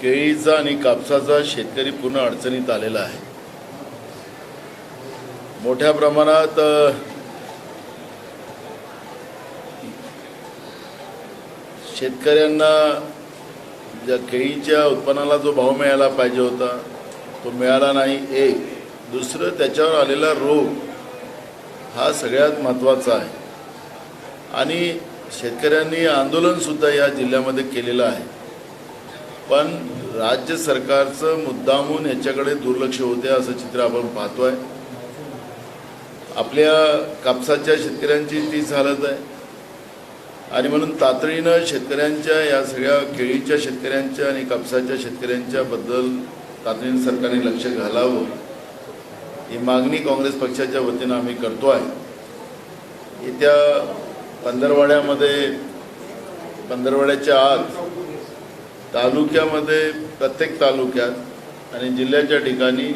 केळीचा आणि कापसाचा शेतकरी पूर्ण अडचणीत आलेला आहे. मोठ्या प्रमाणात शेतकऱ्यांना ज्या केळीच्या उत्पन्नाला जो भाव मिळायला पाहिजे होता तो मिळाला नाही. एक. दुसरं त्याच्यावर आलेला रोग हा सगळ्यात महत्त्वाचा आहे. आणि शेतकऱ्यांनी आंदोलनसुद्धा या जिल्ह्यामध्ये केलेलं आहे. पण राज्य सरकारचं मुद्दामून याच्याकडे दुर्लक्ष होते असं चित्र आपण पाहतोय. आपल्या कापसाच्या शेतकऱ्यांची तीच हालत आहे. आणि म्हणून तातडीनं शेतकऱ्यांच्या या सगळ्या केळीच्या शेतकऱ्यांच्या आणि कापसाच्या शेतकऱ्यांच्या बद्दल तातडीनं सरकारने लक्ष घालावं. ही मागणी काँग्रेस पक्षाच्या वतीनं आम्ही करतो आहे येत्या पंधरवाड्यामध्ये पंधरवाड्याच्या आत तालुक्यामध्ये प्रत्येक तालुक्यात आणि जिल्ह्याच्या ठिकाणी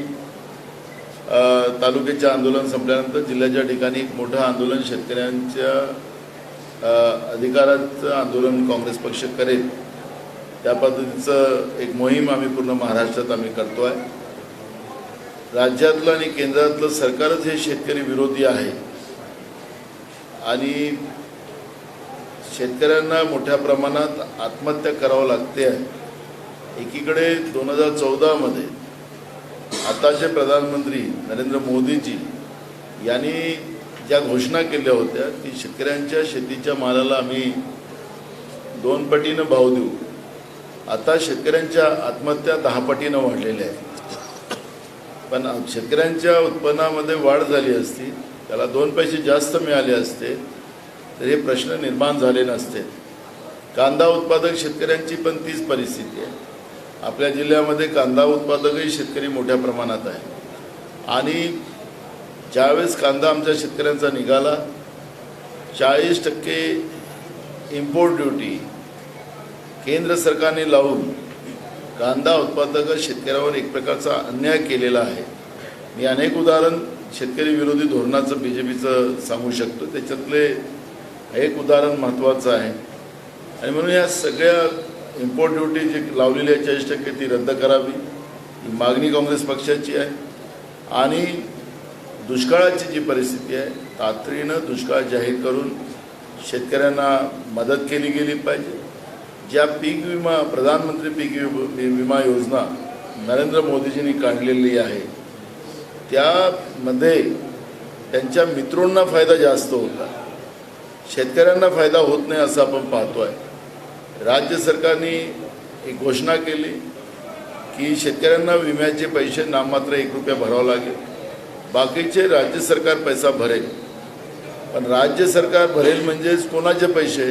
तालुक्याचे आंदोलन संपल्यानंतर जिल्ह्याच्या ठिकाणी एक मोठं आंदोलन शेतकऱ्यांच्या अधिकाराचं आंदोलन काँग्रेस पक्ष करेल. त्या पद्धतीचं एक मोहीम आम्ही पूर्ण महाराष्ट्रात आम्ही करतो आहे राज्यातलं आणि केंद्रातलं सरकारच हे शेतकरी विरोधी आहे. आणि शेतकऱ्यांना मोठ्या प्रमाणात आत्महत्या करावं लागते आहे. एकीकडे दोन हजार चौदामध्ये आताचे प्रधानमंत्री नरेंद्र मोदीजी यांनी ज्या घोषणा केल्या होत्या की शेतकऱ्यांच्या शेतीच्या मालाला आम्ही दोन पटीनं भाव देऊ. आता शेतकऱ्यांच्या आत्महत्या दहा पटीनं वाढलेल्या आहेत. पण शेतकऱ्यांच्या उत्पन्नामध्ये वाढ झाली असती त्याला दोन पैसे जास्त मिळाले असते तर हे प्रश्न निर्माण झाले नसते. कांदा उत्पादक शेतकऱ्यांची पण तीच परिस्थिती आहे. आपल्या जिल्ह्यामध्ये कांदा उत्पादकही शेतकरी मोठ्या प्रमाणात आहे. आणि ज्यावेळेस कांदा आमच्या शेतकऱ्यांचा निघाला चाळीस टक्के इम्पोर्ट ड्युटी केंद्र सरकारने लावून कांदा उत्पादक शेतकऱ्यावर एक प्रकारचा अन्याय केलेला आहे. मी अनेक उदाहरण शेतकरी विरोधी धोरणाचं बी जे पीचं सांगू शकतो. त्याच्यातले एक उदाहरण महत्त्वाचं आहे. आणि म्हणून या सगळ्या इम्पोर्ट ड्युटी जी लावलेली आहे चाळीस टक्के ती रद्द करावी ही मागणी काँग्रेस पक्षाची आहे. आणि दुष्काळाची जी परिस्थिती आहे तातडीनं दुष्काळ जाहीर करून शेतकऱ्यांना मदत केली गेली पाहिजे. ज्या पीक विमा प्रधानमंत्री पीक वि- विमा योजना नरेंद्र मोदीजींनी काढलेली आहे त्यामध्ये त्यांच्या मित्रांना फायदा जास्त होता. शेतकऱ्यांना फायदा होत नाही असं आपण पाहतो आहे राज्य सरकारने एक घोषणा केली की शेतकऱ्यांना विम्याचे पैसे नाममात्र एक रुपया भरावा लागेल. बाकीचे राज्य सरकार पैसा भरेल. पण राज्य सरकार भरेल म्हणजेच कोणाचे पैसे?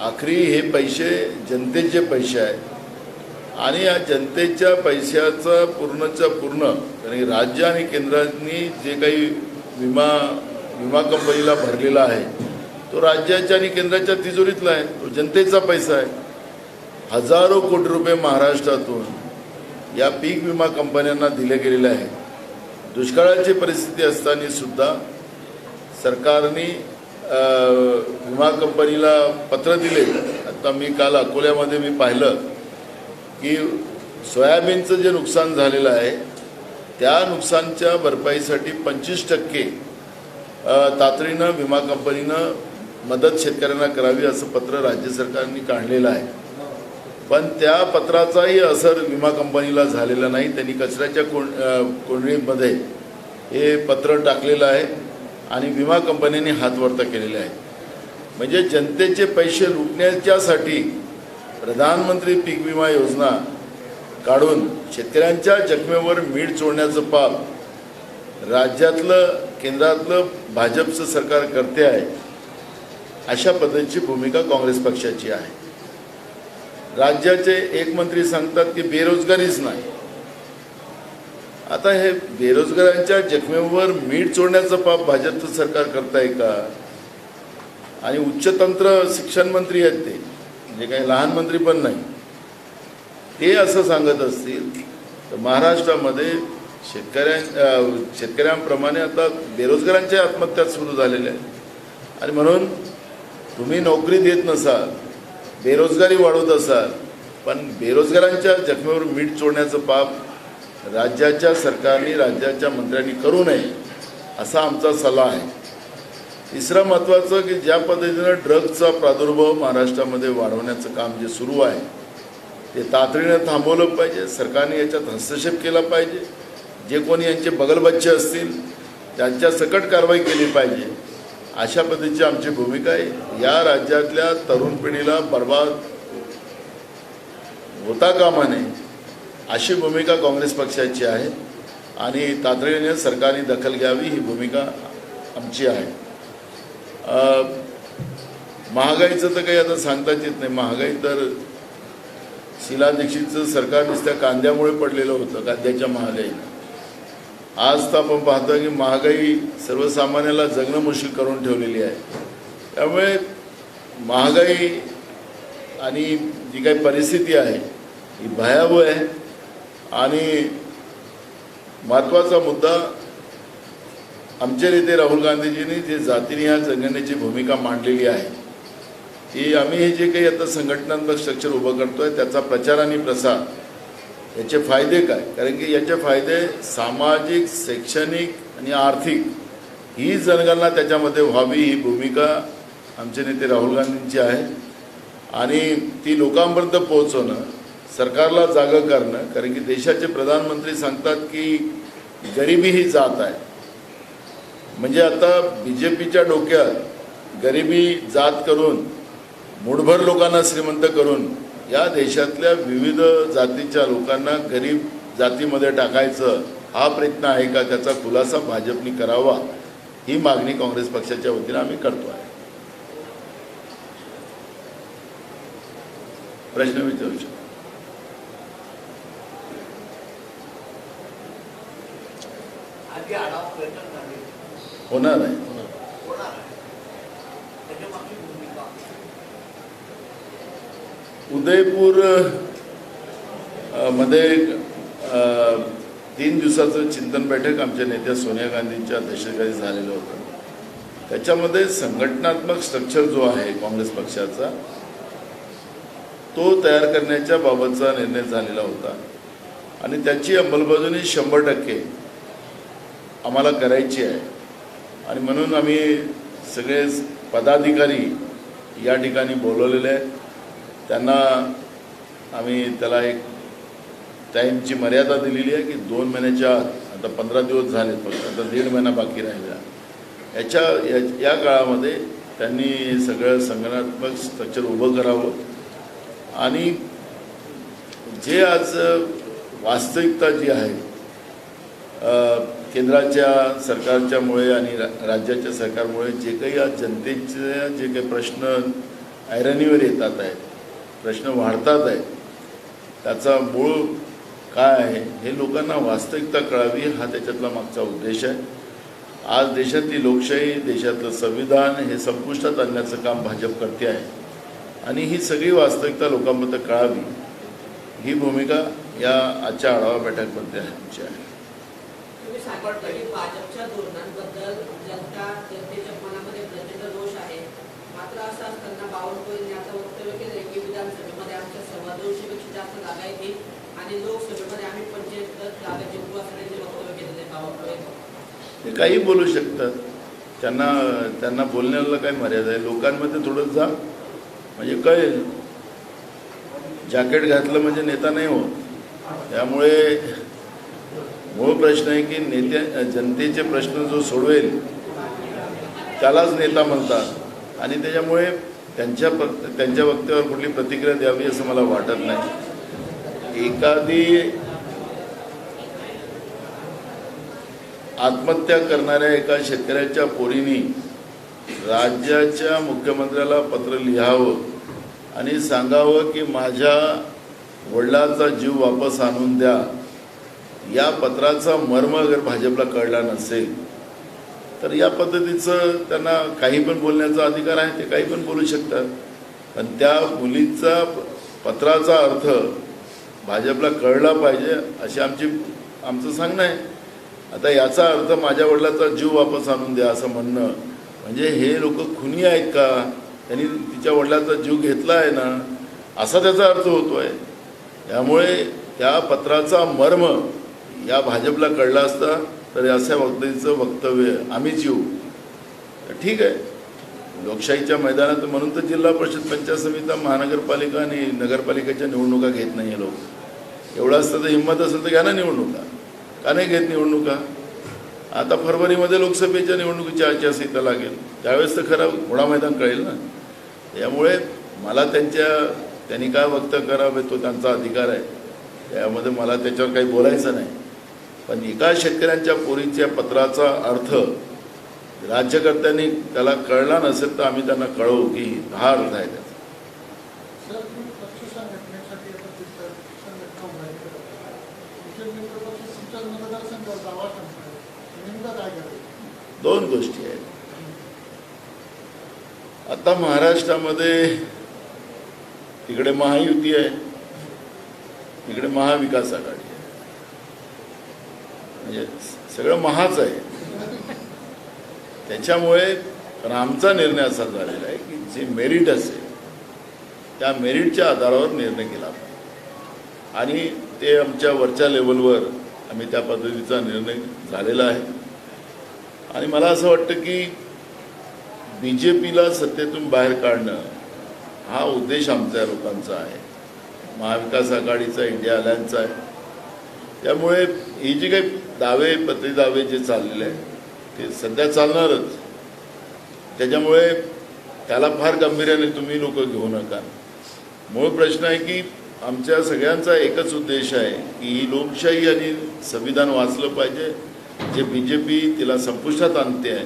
आखरी हे पैसे जनतेचे पैसे आहे आणि या जनतेच्या पैशाचा पूर्णच्या पूर्ण कारण राज्य आणि केंद्रांनी जे काही विमा विमा कंपनीला भरलेला आहे तो राज्याच्या आणि केंद्राच्या तिजोरीतला आहे. तो जनतेचा पैसा आहे. हजारो कोटी रुपये महाराष्ट्रातून या पीक विमा कंपन्यांना दिले गेलेले आहेत दुष्काळाची परिस्थिती असताना सुद्धा सरकारने विमा कंपनीला पत्र दिले. आता मी काल अकोल्यामध्ये मी पाहिलं की सोयाबीनचं जे नुकसान झालेलं आहे त्या नुकसानच्या भरपाईसाठी पंचवीस टक्के तातडीनं विमा कंपनीनं मदत शेतकऱ्यांना करावी असं पत्र राज्य सरकारने काढलेलं आहे. पण त्या पत्राचाही असर विमा कंपनीला झालेला नाही. त्यांनी कचऱ्याच्या कोण कोंडणीमध्ये हे पत्र टाकलेलं आहे आणि विमा कंपन्यांनी हातवरता केलेले आहे. म्हणजे जनतेचे पैसे लुटण्याच्यासाठी प्रधानमंत्री पीक विमा योजना काढून शेतकऱ्यांच्या जखमेवर मीठ चोळण्याचं पाप राज्यातलं केंद्रातलं भाजपचं सरकार करते आहे. अशा पद्धतीची भूमिका काँग्रेस पक्षाची आहे. राज्याचे एक मंत्री सांगतात की बेरोजगारीच नाही. आता हे बेरोजगारांच्या जखमेवर मीठ चोडण्याचं पाप भाजपचं सरकार करताय का? आणि उच्चतंत्र शिक्षण मंत्री आहेत ते म्हणजे काही लहान मंत्री पण नाही. ते असं सांगत असतील तर महाराष्ट्रामध्ये शेतकऱ्यां शेतकऱ्यांप्रमाणे आता बेरोजगारांच्या आत्महत्या सुरू झालेल्या आहेत. आणि म्हणून तुम्ही नोकरी देत नसाल बेरोजगारी वाढवत असाल पण बेरोजगारांच्या जखमेवर मीठ चोडण्याचं पाप राज्याच्या सरकारने राज्याच्या मंत्र्यांनी करू नये असा आमचा सल्ला आहे. तिसरं महत्त्वाचं की ज्या पद्धतीनं ड्रग्जचा प्रादुर्भाव महाराष्ट्रामध्ये वाढवण्याचं काम जे सुरू आहे ते तातडीनं थांबवलं पाहिजे सरकारने याच्यात हस्तक्षेप केला पाहिजे. जे कोणी यांचे बगलबच्चे असतील त्यांच्या सकट कारवाई केली पाहिजे. अशा पद्धतीची आमची भूमिका आहे. या राज्यातल्या तरुण पिढीला बर्बाद होता कामा नये अशी भूमिका काँग्रेस पक्षाची आहे आणि तातडीने सरकारने दखल घ्यावी ही भूमिका आमची आहे. महागाईचं तर काही आता सांगताच येत नाही. महागाई तर शिला दीक्षितचं सरकार नुसत्या कांद्यामुळे पडलेलं होतं कांद्याच्या महागाईनं. आज तर आपण पाहतो की महागाई सर्वसामान्याला जगणं मुश्किल करून ठेवलेली आहे. त्यामुळे महागाई आणि जी काही परिस्थिती आहे ही भयावह आहे. आणि महत्त्वाचा मुद्दा आमचे नेते राहुल गांधीजींनी जे जातीनिहाय जगण्याची भूमिका मांडलेली आहे की आम्ही हे जे काही आता संघटनात्मक स्ट्रक्चर उभं करतो आहे त्याचा प्रचार आणि प्रसार याचे फायदे काय? कारण की याचे फायदे सामाजिक शैक्षणिक आणि आर्थिक ही जनगणना त्याच्यामध्ये व्हावी ही भूमिका आमचे नेते राहुल गांधींची आहे. आणि ती लोकांपर्यंत पोहोचवणं सरकारला जागं करणं कारण की देशाचे प्रधानमंत्री सांगतात की गरिबी ही जात आहे. म्हणजे आता बी जे पीच्या डोक्यात गरिबी जात करून मुठभर लोकांना श्रीमंत करून या देशातल्या विविध जातीच्या लोकांना गरीब जातीमध्ये टाकायचं हा प्रयत्न आहे का? त्याचा खुलासा भाजपने करावा ही मागणी काँग्रेस पक्षाच्या वतीनं आम्ही करतो आहे. प्रश्न विचारू शकतो. होणार आहे होणार आहे त्याच्यामागची भूमिका उदयपूरमध्ये तीन दिवसाचं चिंतन बैठक आमच्या नेत्या सोनिया गांधींच्या अध्यक्षतेखाली झालेलं होतं. त्याच्यामध्ये संघटनात्मक स्ट्रक्चर जो आहे काँग्रेस पक्षाचा तो तयार करण्याच्या बाबतचा निर्णय झालेला होता. आणि त्याची अंमलबजावणी शंभर टक्के आम्हाला करायची आहे. आणि म्हणून आम्ही सगळे पदाधिकारी या ठिकाणी बोलवलेले आहेत. त्यांना आम्ही त्याला एक टाईमची मर्यादा दिलेली आहे की दोन महिन्याच्या आता पंधरा दिवस झाले फक्त आता दीड महिना बाकी राहिला. याच्या या या काळामध्ये त्यांनी सगळं संगणात्मक स्ट्रक्चर उभं करावं. आणि जे आज वास्तविकता जी आहे केंद्राच्या सरकारच्यामुळे आणि रा राज्याच्या सरकारमुळे जे काही आज जनतेचे जे काही प्रश्न ऐरणीवर येतात आहेत प्रश्न वाढतात आहेत त्याचा मूळ काय आहे हे लोकांना वास्तविकता कळावी हा त्याच्यातला मागचा उद्देश आहे. आज देशातली लोकशाही देशातलं संविधान हे संपुष्टात आणण्याचं काम भाजप करते आहे. आणि ही सगळी वास्तविकता लोकांपर्यंत कळावी ही भूमिका या आजच्या आढावा बैठकमध्ये आमची आहे. भाजपच्या धोरणांबद्दल जनता जनतेच्या मनामध्ये प्रचंड दोष आहे. मात्र असं असताना बावनकुळे आता वक्तव्य केले की विधानसभेमध्ये आमच्या सव्वा जास्त जागा येतील आणि लोकसभेमध्ये आम्ही पंचायत जागा जिंकू वक्तव्य ते काही बोलू शकतात. त्यांना त्यांना बोलण्याला काय मर्यादा आहे. लोकांमध्ये थोडं जा. म्हणजे कळेल. जॅकेट घातलं म्हणजे नेता नाही होत. त्यामुळे मूळ प्रश्न आहे की नेत्या जनतेचे प्रश्न जो सोडवेल त्यालाच नेता म्हणतात. आणि त्याच्यामुळे त्यांच्या प त्यांच्या वक्तव्यावर कुठली प्रतिक्रिया द्यावी असं मला वाटत नाही. एखादी आत्महत्या करणाऱ्या एका शेतकऱ्याच्या पोरीनी राज्याच्या मुख्यमंत्र्याला पत्र लिहावं आणि सांगावं की माझ्या वडिलांचा जीव वापस आणून द्या. या पत्राचा मर्म अगर भाजपला कळला नसेल तर या पद्धतीचं त्यांना काही पण बोलण्याचा अधिकार आहे ते काही पण बोलू शकतात. पण त्या मुलीचा पत्राचा अर्थ भाजपला कळला पाहिजे अशी आमची आमचं सांगणं आहे. आता याचा अर्थ माझ्या वडिलाचा जीव वापस आणून द्या असं म्हणणं म्हणजे हे लोक खुनी आहेत का? त्यांनी तिच्या वडिलाचा जीव घेतला आहे ना? असा त्याचा अर्थ होतो आहे त्यामुळे त्या पत्राचा मर्म या भाजपला कळला असता तर अशा वक्तीचं वक्तव्य आम्हीच येऊ ठीक आहे. लोकशाहीच्या मैदानात म्हणून तर जिल्हा परिषद पंचायत समिती महानगरपालिका आणि नगरपालिकेच्या निवडणुका घेत नाही आहे लोक. एवढं असतं तर हिंमत असेल तर घ्या ना निवडणुका. का नाही घेत निवडणुका? आता फरवरीमध्ये लोकसभेच्या निवडणुकीची आचारसंहिता लागेल. त्यावेळेस तर खरं घोडा मैदान कळेल ना. त्यामुळे मला त्यांच्या त्यांनी काय वक्तव्य करावे तो त्यांचा अधिकार आहे. त्यामध्ये मला त्याच्यावर काही बोलायचं नाही. पण एका शेतकऱ्यांच्या पोरीच्या पत्राचा अर्थ राज्यकर्त्यांनी त्याला कळला नसेल तर आम्ही त्यांना कळवू की हा अर्थ आहे त्याचा. दोन गोष्टी आहेत. आता महाराष्ट्रामध्ये तिकडे महायुती आहे इकडे महाविकास आघाडी. म्हणजे सगळं महाच आहे. त्याच्यामुळे पण आमचा निर्णय असा झालेला आहे की जे मेरिट असेल त्या मेरिटच्या आधारावर निर्णय केला पाहिजे. आणि ते आमच्या वरच्या लेवलवर आम्ही त्या पद्धतीचा निर्णय झालेला आहे. आणि मला असं वाटतं की बी जे पीला सत्तेतून बाहेर काढणं हा उद्देश आमच्या लोकांचा आहे. महाविकास आघाडीचा इंडिया अलायन्सचा आहे. त्यामुळे ही जी काही दावे प्रतिदावे जे चाललेले आहेत ते सध्या चालणारच. त्याच्यामुळे त्याला फार गांभीर्याने तुम्ही लोक घेऊ नका. मूळ प्रश्न आहे की आमच्या सगळ्यांचा एकच उद्देश आहे की ही लोकशाही आणि संविधान वाचलं पाहिजे जे बी जे पी तिला संपुष्टात आणते आहे.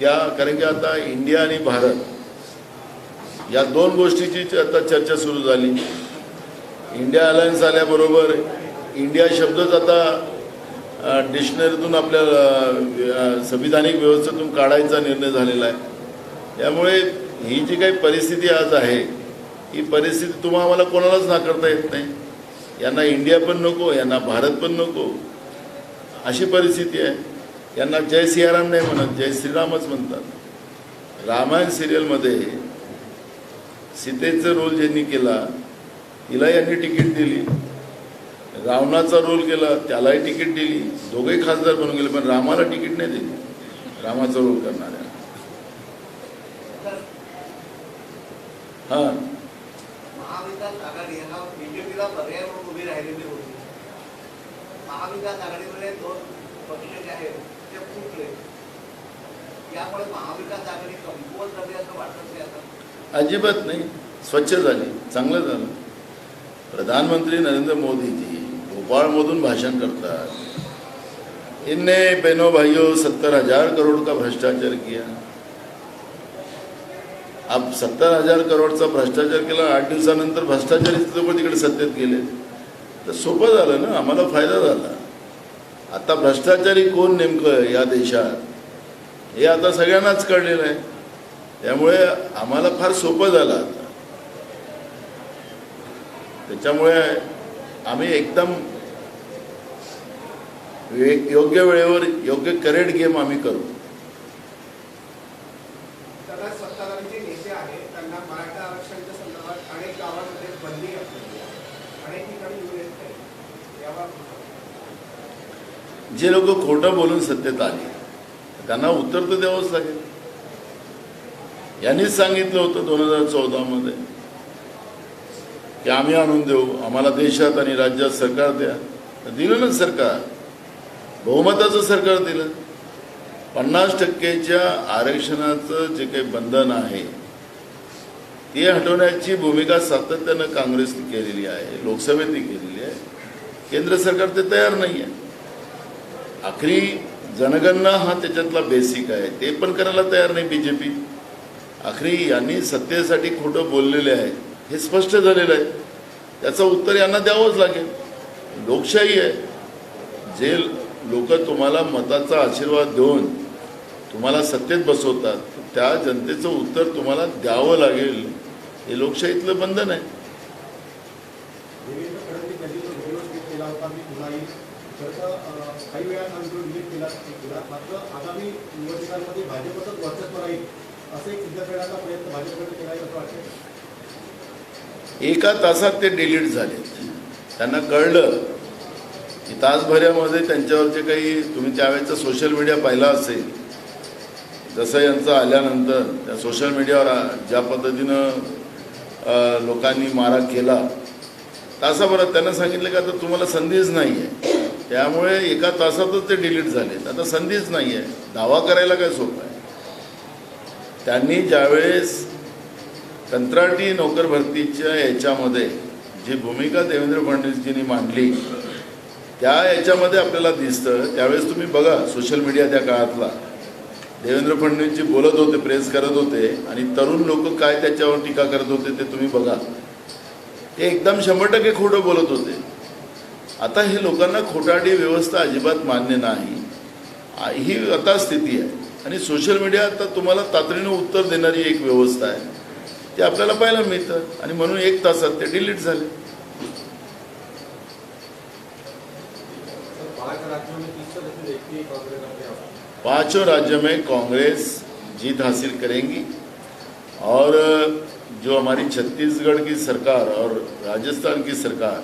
त्या कारण की आता इंडिया आणि भारत या दोन गोष्टीची आता चर्चा सुरू झाली. इंडिया अलायन्स आल्याबरोबर इंडिया शब्दच आता डिक्शनरीतून आपल्या संविधानिक व्यवस्थेतून काढायचा निर्णय झालेला आहे. त्यामुळे ही जी काही परिस्थिती आज आहे ही परिस्थिती तुम्हा आम्हाला कोणालाच नाकारता येत नाही. यांना इंडिया पण नको यांना भारत पण नको. अशी परिस्थिती आहे. यांना जय सियाराम नाही म्हणत जय श्रीरामच म्हणतात. रामायण सिरियलमध्ये सीतेचा रोल ज्यांनी केला तिला यांनी तिकीट दिली. रावणाचा रोल केला त्यालाही तिकीट दिली दोघेही खासदार बनून गेले पण रामाला तिकीट नाही दिली. रामाचा रोल करणाऱ्या. हां. अजिबात नाही. स्वच्छ झाली. चांगलं झालं. प्रधानमंत्री नरेंद्र मोदी जी भोपाळमधून भाषण करतात. इनने बहनों भाइयों सत्तर हजार करोड़ का भ्रष्टाचार किया. अब सत्तर हजार करोडचा भ्रष्टाचार केला आठ दिवसानंतर भ्रष्टाचारी लोक तिकडे सत्तेत गेले. तर सोपं झालं ना आम्हाला फायदा झाला. आता भ्रष्टाचारी कोण नेमकं या देशात? हे आता सगळ्यांनाच कळलेलं आहे. त्यामुळे आम्हाला फार सोपं झालं आता. त्याच्यामुळे आम्ही एकदम योग्य वेळेवर योग्य करेक्ट गेम आम्ही करू. जे लोक खोटं बोलून सत्तेत आले त्यांना उत्तर तर द्यावंच लागेल. यांनीच सांगितलं होतं दोन हजार चौदामध्ये की आम्ही आणून देऊ आम्हाला देशात आणि राज्यात सरकार द्या. दिलं ना सरकार. बहुमताचं सरकार दिलं. पन्नास टक्केच्या आरक्षणाचं जे काही बंधन आहे ते हटवण्याची भूमिका सातत्यानं काँग्रेसने केलेली आहे लोकसभेने केलेली आहे. केंद्र सरकार ते तयार नाही आहे. आखरी जनगणना हा त्याच्यातला बेसिक आहे ते पण करायला तयार नाही बी जे पी आखरी यांनी सत्तेसाठी खोटं बोललेले आहेत हे स्पष्ट झालेलं आहे. त्याचं उत्तर यांना द्यावंच लागेल. लोकशाही आहे. जे लोक तुम्हाला मताचा आशीर्वाद देऊन तुम्हाला सत्तेत बसवतात त्या जनतेचं उत्तर तुम्हाला द्यावं लागेल हे लोकशाहीतलं बंधन आहे. एका तासात ते डिलीट झाले. त्यांना कळलं की तासभरामध्ये त्यांच्यावर जे काही तुम्ही त्यावेळेचा सोशल मीडिया पाहिला असेल जसं यांचं आल्यानंतर त्या सोशल मीडियावर आ- ज्या पद्धतीनं लोकांनी मारा केला तासाभरात त्यांना सांगितलं की आता तुम्हाला संधीच नाही आहे त्यामुळे एका तासातच ते डिलीट झालेत. आता संधीच नाही आहे दावा करायला काय सोपं आहे? त्यांनी ज्यावेळेस कंत्राटी नोकर भरतीच्या याच्यामध्ये जी भूमिका देवेंद्र फडणवीसजींनी मांडली त्या याच्यामध्ये आपल्याला दिसतं. त्यावेळेस तुम्ही बघा सोशल मीडिया त्या काळातला. देवेंद्र फडणवीसजी बोलत होते प्रेस करत होते आणि तरुण लोक काय त्याच्यावर टीका करत होते ते तुम्ही बघा. ते एकदम शंभर टक्के खोटं बोलत होते. आता हे लोकांना खोटाडी व्यवस्था अजिबात मान्य नाही. ही आता स्थिती आहे. आणि सोशल मीडिया आता तुम्हाला तातडीनं उत्तर देणारी एक व्यवस्था आहे. ते आपल्याला पाहायला मिळतं. आणि म्हणून एक तासात ते डिलीट झाले. पाँचों राज्यों में कांग्रेस जीत हासिल करेंगी और जो हमारी छत्तीसगढ़ की सरकार और राजस्थान की सरकार,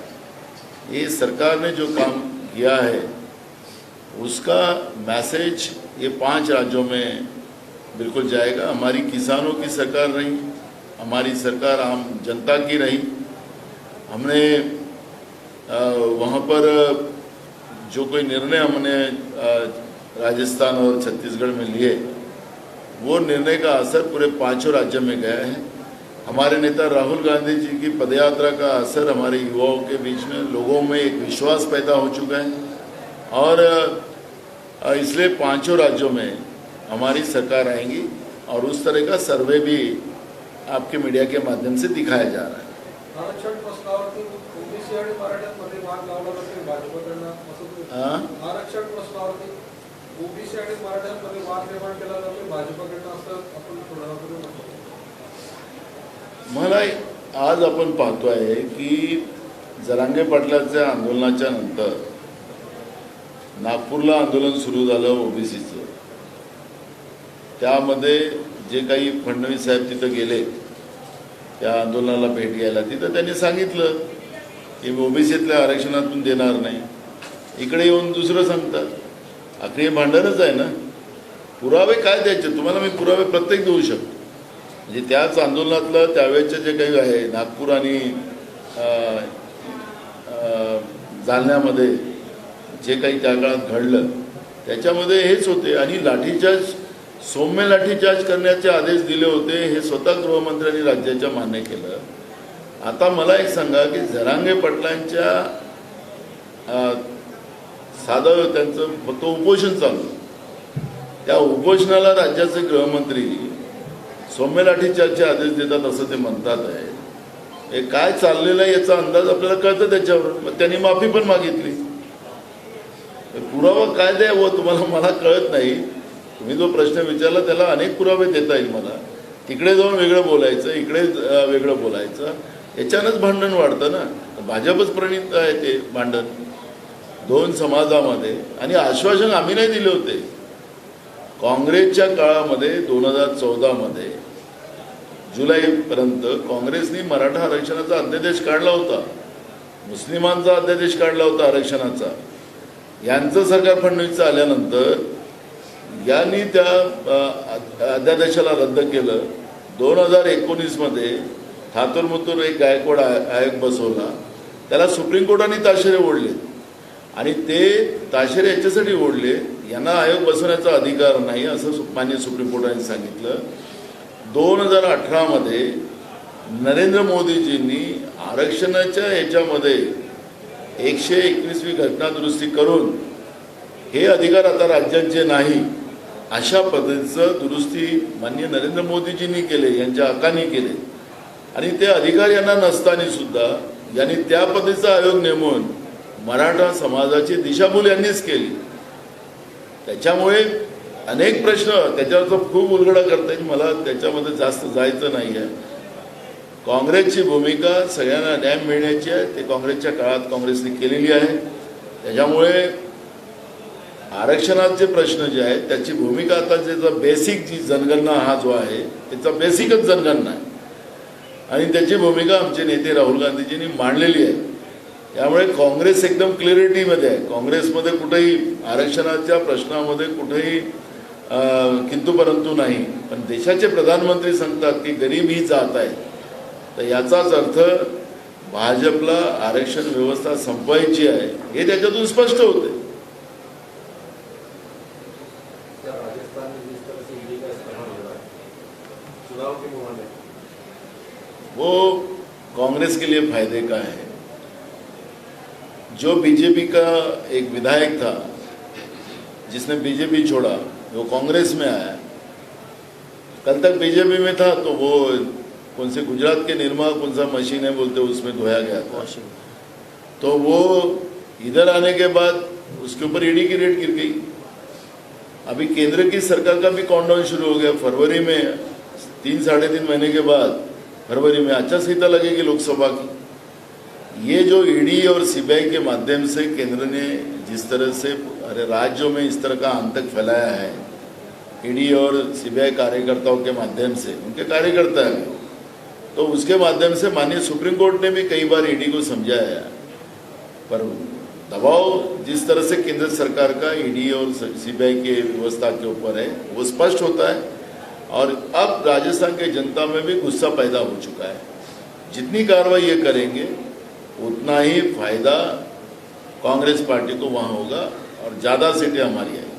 ये सरकार ने जो काम किया है, उसका मैसेज ये पाँच राज्यों में बिल्कुल जाएगा। हमारी किसानों की सरकार रही, हमारी सरकार आम जनता की रही। हमने वहाँ पर जो कोई निर्णय हमने राजस्थान और छत्तीसगढ़ में लिए वो निर्णय का असर पूरे पाँचों राज्यों में गया है। हमारे नेता राहुल गांधी जी की पदयात्रा का असर हमारे युवाओं के बीच में लोगों में एक विश्वास पैदा हो चुका है। और इसलिए पाँचों राज्यों में हमारी सरकार आएँगी और उस तरह का सर्वे भी आपके मीडिया के माध्यम से दिखाया जा रहा है। आरक्षण ओबीसी आणि मराठ्यांमध्ये वाद निर्माण केला जातो भाजपकडनं असं आपण थोडा मला आज आपण पाहतोय की जरांगे पाटलाच्या आंदोलनाच्या नंतर नागपूरला आंदोलन सुरू झालं ओबीसीचं. त्यामध्ये जे काही फडणवीस साहेब तिथं गेले त्या आंदोलनाला भेट घ्यायला तिथं त्यांनी सांगितलं की ओबीसीतल्या आरक्षणातून देणार नाही. इकडे येऊन दुसरं सांगतात. आखरी हे भांडणच आहे ना? पुरावे काय द्यायचे? तुम्हाला मी पुरावे प्रत्येक देऊ शकतो. म्हणजे त्याच आंदोलनातलं त्यावेळेचे जे काही आहे नागपूर आणि जालन्यामध्ये जे काही त्या काळात घडलं त्याच्यामध्ये हेच होते. आणि लाठीचार्ज सौम्य लाठीचार्ज करण्याचे आदेश दिले होते हे स्वतः गृहमंत्र्यांनी राज्याच्या मान्य केलं. आता मला एक सांगा की झरांगे पाटलांच्या साधं त्यांचं फक्त उपोषण चालू. त्या उपोषणाला राज्याचे गृहमंत्री सौम्य लाठीचार्जचे आदेश देतात असं ते म्हणतात आहे. हे काय चाललेलं आहे याचा अंदाज आपल्याला कळतं त्याच्यावर. मग त्यांनी माफी पण मागितली. पुरावा काय द्यावं हो, तुम्हाला मला कळत नाही. तुम्ही जो प्रश्न विचारला त्याला अनेक पुरावे देता येईल मला. तिकडे जाऊन वेगळं बोलायचं इकडे वेगळं बोलायचं. याच्यानंच भांडण वाढतं ना. भाजपच प्रणित आहे ते भांडण. दोन समाजामध्ये आणि आश्वासन आम्ही नाही दिले होते. काँग्रेसच्या काळामध्ये दोन हजार चौदामध्ये जुलैपर्यंत काँग्रेसने मराठा आरक्षणाचा अध्यादेश काढला होता. मुस्लिमांचा अध्यादेश काढला होता आरक्षणाचा. यांचं सरकार फडणवीसचं आल्यानंतर यांनी त्या अध्यादेशाला रद्द केलं. दोन हजार एकोणीसमध्ये थातुरमुतूर एक गायकवाड आयोग बसवला. त्याला सुप्रीम कोर्टाने ताशेरे ओढले. आणि ते ताशेरे याच्यासाठी ओढले यांना आयोग बसवण्याचा अधिकार नाही असं मान्य सुप्रीम कोर्टाने सांगितलं. दोन हजार अठरामध्ये नरेंद्र मोदीजींनी आरक्षणाच्या याच्यामध्ये एकशे एकवीसवी घटना दुरुस्ती करून हे अधिकार आता राज्यांचे नाही अशा पद्धतीचं दुरुस्ती मान्य नरेंद्र मोदीजींनी केले यांच्या हक्काने केले. आणि ते अधिकार यांना नसताना सुद्धा यांनी त्या पद्धतीचा आयोग नेमून मराठा समाजाची दिशाभूल यांनीच केली. त्याच्यामुळे अनेक प्रश्न त्याच्यावरचा खूप उलगडा करता येईल मला त्याच्यामध्ये जास्त जायचं नाही आहे काँग्रेसची भूमिका सगळ्यांना न्याय मिळण्याची आहे. ते काँग्रेसच्या काळात काँग्रेसने केलेली आहे. त्याच्यामुळे आरक्षणाचे प्रश्न जे आहेत त्याची भूमिका आता ज्याचा बेसिक जी जनगणना हा जो आहे त्याचा बेसिकच जनगणना आहे. आणि त्याची भूमिका आमचे नेते राहुल गांधीजींनी मांडलेली आहे. त्यामुळे काँग्रेस एकदम क्लिअरिटीमध्ये आहे. काँग्रेसमध्ये कुठेही आरक्षणाच्या प्रश्नामध्ये कुठेही किंतु परंतु नाही. पण देशाचे प्रधानमंत्री सांगतात की गरीब ही जात आहे. तर याचाच अर्थ भाजपला आरक्षण व्यवस्था संपवायची आहे हे त्याच्यातून स्पष्ट होते. वो कांग्रेस के लिए फायदे का है जो बीजेपी का एक विधायक था जिसने बीजेपी छोड़ा वो कांग्रेस में आया। कल तक बीजेपी में था तो वो कौन से गुजरात के निर्मा कौन सा मशीन है बोलते उसमें धोया गया था। तो वो इधर आने के बाद उसके ऊपर ईडी की रेट गिर गई। अभी केंद्र की सरकार का भी काउंटडाउन शुरू हो गया। फरवरी में तीन साढ़े तीन महीने के बाद फरवरी में आचार संहिता लगेगी लोकसभा की। ये जो ईडी और सीबीआई के माध्यम से केंद्र ने जिस तरह से, अरे, राज्यों में इस तरह का आतंक फैलाया है, ईडी और सीबीआई कार्यकर्ताओं के माध्यम से, उनके कार्यकर्ता हैं तो उसके माध्यम से माननीय सुप्रीम कोर्ट ने भी कई बार ईडी को समझाया पर दबाव जिस तरह से केंद्र सरकार का ईडी और सीबीआई के व्यवस्था के ऊपर है, वो स्पष्ट होता है और अब राजस्थान के जनता में भी गुस्सा पैदा हो चुका है। जितनी कार्रवाई ये करेंगे उतना ही फायदा कांग्रेस पार्टी को वहाँ होगा और ज़्यादा सीटें हमारी आई